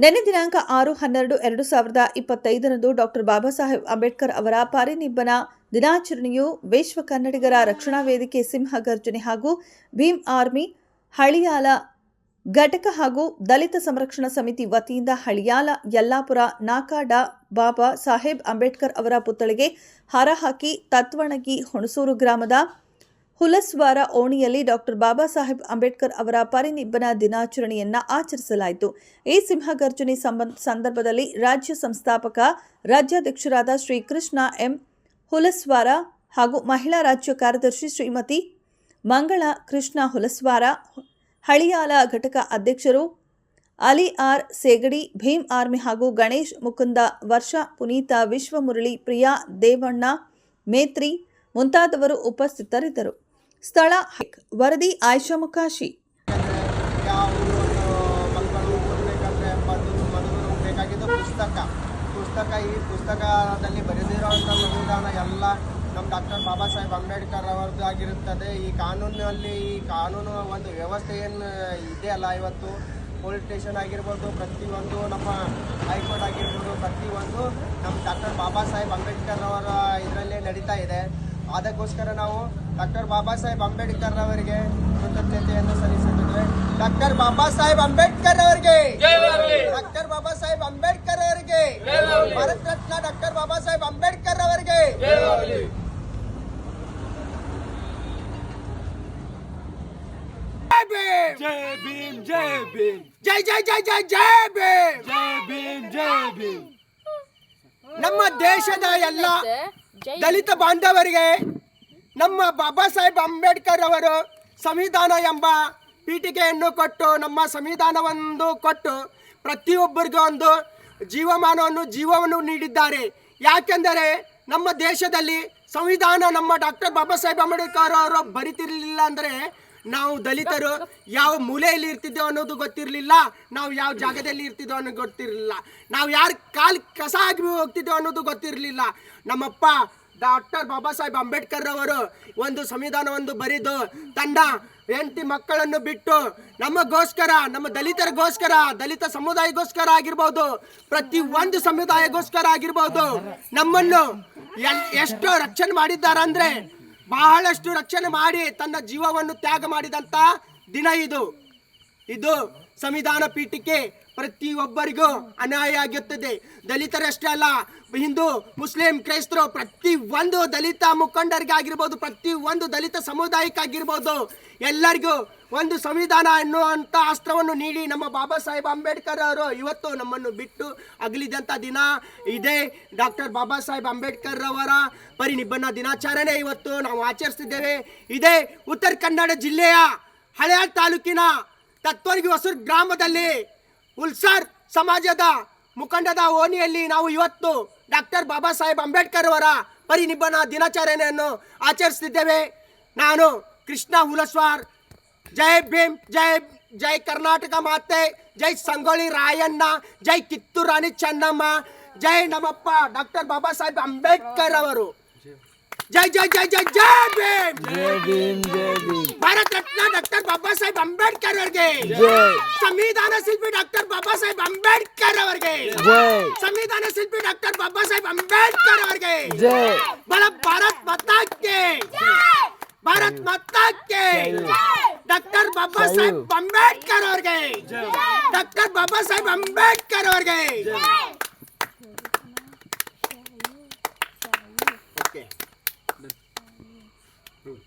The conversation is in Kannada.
ನಿನ್ನೆ ದಿನಾಂಕ ಆರು ಹನ್ನೆರಡು ಎರಡು ಸಾವಿರದ ಇಪ್ಪತ್ತೈದರಂದು ಡಾಕ್ಟರ್ ಬಾಬಾ ಸಾಹೇಬ್ ಅಂಬೇಡ್ಕರ್ ಅವರ ಪಾರಿನಿಬ್ಬನ ದಿನಾಚರಣೆಯು ವಿಶ್ವ ಕನ್ನಡಿಗರ ರಕ್ಷಣಾ ವೇದಿಕೆ ಸಿಂಹಗರ್ಜನೆ ಹಾಗೂ ಭೀಮ್ ಆರ್ಮಿ ಹಳಿಯಾಲ ಘಟಕ ಹಾಗೂ ದಲಿತ ಸಂರಕ್ಷಣಾ ಸಮಿತಿ ವತಿಯಿಂದ ಹಳಿಯಾಲ ಯಲ್ಲಾಪುರ ನಾಕಾಡ ಬಾಬಾ ಸಾಹೇಬ್ ಅಂಬೇಡ್ಕರ್ ಅವರ ಪುತ್ಥಳಿಗೆ ಹಾರ ಹಾಕಿ ತತ್ವಣಗಿ ಹುಣಸೂರು ಗ್ರಾಮದ ಹುಲಸ್ವಾರ ಓಣಿಯಲ್ಲಿ ಡಾಕ್ಟರ್ ಬಾಬಾ ಸಾಹೇಬ್ ಅಂಬೇಡ್ಕರ್ ಅವರ ಪರಿನಿಬ್ಬನ ದಿನಾಚರಣೆಯನ್ನ ಆಚರಿಸಲಾಯಿತು. ಈ ಸಿಂಹಗರ್ಜನೆ ಸಂದರ್ಭದಲ್ಲಿ ರಾಜ್ಯ ಸಂಸ್ಥಾಪಕ, ರಾಜ್ಯಾಧ್ಯಕ್ಷರಾದ ಶ್ರೀ ಕೃಷ್ಣ ಎಂ. ಹುಲಸ್ವಾರ ಹಾಗೂ ಮಹಿಳಾ ರಾಜ್ಯ ಕಾರ್ಯದರ್ಶಿ ಶ್ರೀಮತಿ ಮಂಗಳ ಕೃಷ್ಣ ಹುಲಸ್ವಾರ ಹಳಿಯಾಲ ಘಟಕ ಅಧ್ಯಕ್ಷರು ಅಲಿ ಆರ್ ಸೇಗಡಿ, ಭೀಮ್ ಆರ್ಮಿ ಹಾಗೂ ಗಣೇಶ್ ಮುಕುಂದ, ವರ್ಷ ಪುನೀತ ವಿಶ್ವಮುರಳಿ, ಪ್ರಿಯಾ ದೇವಣ್ಣ, ಮೇತ್ರಿ ಮುಂತಾದವರು ಉಪಸ್ಥಿತರಿದ್ದರು. ಸ್ಥಳ. ವರದಿ ಆಯ್ಷಾ ಮುಕಾಶಿ ಬೇಕಾಗಿದ್ದು ಪುಸ್ತಕ ಪುಸ್ತಕ ಈ ಪುಸ್ತಕದಲ್ಲಿ ಬರೆದಿರುವಂಥ ಸಂವಿಧಾನ ಎಲ್ಲ ನಮ್ಮ ಡಾಕ್ಟರ್ ಬಾಬಾ ಸಾಹೇಬ್ ಅಂಬೇಡ್ಕರ್ ಅವರದ್ದು ಆಗಿರುತ್ತದೆ ಈ ಕಾನೂನಲ್ಲಿ ಈ ಕಾನೂನು ಒಂದು ವ್ಯವಸ್ಥೆ ಏನು ಇದೆ ಅಲ್ಲ ಇವತ್ತು ಪೊಲೀಸ್ ಸ್ಟೇಷನ್ ಆಗಿರ್ಬೋದು ಪ್ರತಿಯೊಂದು ನಮ್ಮ ಹೈಕೋರ್ಟ್ ಆಗಿರ್ಬೋದು ಪ್ರತಿಯೊಂದು ನಮ್ಮ ಡಾಕ್ಟರ್ ಬಾಬಾ ಸಾಹೇಬ್ ಅಂಬೇಡ್ಕರ್ ಅವರ ಇದರಲ್ಲೇ ನಡೀತಾ ಇದೆ ಅದಕ್ಕೋಸ್ಕರ ನಾವು ಡಾಕ್ಟರ್ ಬಾಬಾ ಸಾಹೇಬ್ ಅಂಬೇಡ್ಕರ್ ಅವರಿಗೆ ಕೃತಜ್ಞತೆಯನ್ನು ಸಲ್ಲಿಸುತ್ತಿದ್ದೇವೆ ಡಾಕ್ಟರ್ ಬಾಬಾ ಸಾಹೇಬ್ ಅಂಬೇಡ್ಕರ್ ಅವರಿಗೆ ಡಾಕ್ಟರ್ ಬಾಬಾ ಸಾಹೇಬ್ ಅಂಬೇಡ್ಕರ್ ಅವರಿಗೆ ಭಾರತ ರತ್ನ ಡಾಕ್ಟರ್ ಬಾಬಾ ಸಾಹೇಬ್ ಅಂಬೇಡ್ಕರ್ ಅವರಿಗೆ जय भीम जय भीम ಜೈ ಜೈ ಜೈ ಜೈ ಜೈ ಭೀಮ್ जय भीम जय भीम ನಮ್ಮ ದೇಶದ ಎಲ್ಲ ದಲಿತ ಬಾಂಧವರಿಗೆ ನಮ್ಮ ಬಾಬಾ ಸಾಹೇಬ್ ಅಂಬೇಡ್ಕರ್ ಅವರು ಸಂವಿಧಾನ ಎಂಬ ಪೀಠಿಕೆಯನ್ನು ಕೊಟ್ಟು ನಮ್ಮ ಸಂವಿಧಾನವನ್ನು ಕೊಟ್ಟು ಪ್ರತಿಯೊಬ್ಬರಿಗೂ ಒಂದು ಜೀವಮಾನವನ್ನು ಜೀವವನ್ನು ನೀಡಿದ್ದಾರೆ. ಯಾಕೆಂದರೆ ನಮ್ಮ ದೇಶದಲ್ಲಿ ಸಂವಿಧಾನ ನಮ್ಮ ಡಾಕ್ಟರ್ ಬಾಬಾ ಸಾಹೇಬ್ ಅಂಬೇಡ್ಕರ್ ಅವರು ಬರಿತಿರಲಿಲ್ಲ ಅಂದರೆ ನಾವು ದಲಿತರು ಯಾವ ಮೂಲೆಯಲ್ಲಿ ಇರ್ತಿದ್ದೇವೆ ಅನ್ನೋದು ಗೊತ್ತಿರಲಿಲ್ಲ. ನಾವು ಯಾವ ಜಾಗದಲ್ಲಿ ಇರ್ತಿದ್ದೋ ಅನ್ನೋದು ಗೊತ್ತಿರಲಿಲ್ಲ. ನಾವು ಯಾರು ಕಾಲ್ ಕಸ ಆಗಿ ಹೋಗ್ತಿದ್ದೇವೆ ಅನ್ನೋದು ಗೊತ್ತಿರಲಿಲ್ಲ. ನಮ್ಮಪ್ಪ ಡಾಕ್ಟರ್ ಬಾಬಾ ಸಾಹೇಬ್ ಅಂಬೇಡ್ಕರ್ ಅವರು ಒಂದು ಸಂವಿಧಾನವನ್ನು ಬರೆದು ತಂಡ ಹೆಂಡತಿ ಮಕ್ಕಳನ್ನು ಬಿಟ್ಟು ನಮಗೋಸ್ಕರ, ನಮ್ಮ ದಲಿತರಿಗೋಸ್ಕರ, ದಲಿತ ಸಮುದಾಯಗೋಸ್ಕರ ಆಗಿರ್ಬೋದು, ಪ್ರತಿ ಒಂದು ಸಮುದಾಯಗೋಸ್ಕರ ಆಗಿರ್ಬೋದು ನಮ್ಮನ್ನು ಎಷ್ಟು ರಕ್ಷಣೆ ಮಾಡಿದ್ದಾರೆ ಅಂದ್ರೆ ಬಹಳಷ್ಟು ರಕ್ಷಣೆ ಮಾಡಿ ತನ್ನ ಜೀವವನ್ನು ತ್ಯಾಗ ಮಾಡಿದಂತ ದಿನ ಇದು. ಇದು ಸಂವಿಧಾನ ಪೀಠಕ್ಕೆ ಪ್ರತಿಯೊಬ್ಬರಿಗೂ ಅನ್ಯಾಯ ಆಗುತ್ತದೆ. ದಲಿತರಷ್ಟೇ ಅಲ್ಲ, ಹಿಂದೂ, ಮುಸ್ಲಿಂ, ಕ್ರೈಸ್ತರು ಪ್ರತಿ ಒಂದು ದಲಿತ ಮುಖಂಡರಿಗೆ ಆಗಿರ್ಬೋದು ಪ್ರತಿ ಒಂದು ದಲಿತ ಸಮುದಾಯಕ್ಕಾಗಿರ್ಬೋದು, ಎಲ್ಲರಿಗೂ ಒಂದು ಸಂವಿಧಾನ ಎನ್ನುವಂಥ ಅಸ್ತ್ರವನ್ನು ನೀಡಿ ನಮ್ಮ ಬಾಬಾ ಸಾಹೇಬ್ ಅಂಬೇಡ್ಕರ್ ಅವರು ಇವತ್ತು ನಮ್ಮನ್ನು ಬಿಟ್ಟು ಅಗಲಿದಂಥ ದಿನ ಇದೇ. ಡಾಕ್ಟರ್ ಬಾಬಾ ಸಾಹೇಬ್ ಅಂಬೇಡ್ಕರ್ ಅವರ ಪರಿನಿಬ್ಬನ ದಿನಾಚರಣೆ ಇವತ್ತು ನಾವು ಆಚರಿಸ್ತಿದ್ದೇವೆ ಇದೇ ಉತ್ತರ ಕನ್ನಡ ಜಿಲ್ಲೆಯ ಹಳೆಯ ತಾಲೂಕಿನ ತತ್ವರ್ಗಿ ಹೊಸೂರು ಗ್ರಾಮದಲ್ಲಿ ಉಲ್ಸಾರ್ ಸಮಾಜದ ಮುಖಂಡದ ಓಣಿಯಲ್ಲಿ ನಾವು ಇವತ್ತು ಡಾಕ್ಟರ್ ಬಾಬಾ ಸಾಹೇಬ್ ಅಂಬೇಡ್ಕರ್ ಅವರ ಪರಿನಿಬ್ಬನ ದಿನಾಚರಣೆಯನ್ನು ಆಚರಿಸ್ತಿದ್ದೇವೆ. ನಾನು ಕೃಷ್ಣ ಹುಲಸ್ವಾರ್. ಜೈ ಭೀಮ್, ಜೈ ಜೈ ಕರ್ನಾಟಕ ಮಾತೆ, ಜೈ ಸಂಗೊಳ್ಳಿ ರಾಯಣ್ಣ, ಜೈ ಕಿತ್ತೂರು ರಾಣಿ ಚೆನ್ನಮ್ಮ, ಜೈ ನಮ್ಮಪ್ಪ ಡಾಕ್ಟರ್ ಬಾಬಾ ಸಾಹೇಬ್ ಅಂಬೇಡ್ಕರ್ ಅವರು. जय जय जय जय जय भीम। जय भीम जय भीम। भारत रत्न डॉक्टर बाबा साहेब आंबेडकर वर्गे। संविधान शिल्पी डॉक्टर बाबा साहेब आंबेडकर वर्गे। संविधान शिल्पी डॉक्टर बाबा साहेब आंबेडकर वर्गे। बड़ा भारत माता के। भारत माता के। डॉक्टर बाबा साहेब आंबेडकर वर्गे। डॉक्टर बाबा साहेब आंबेडकर वर्गे।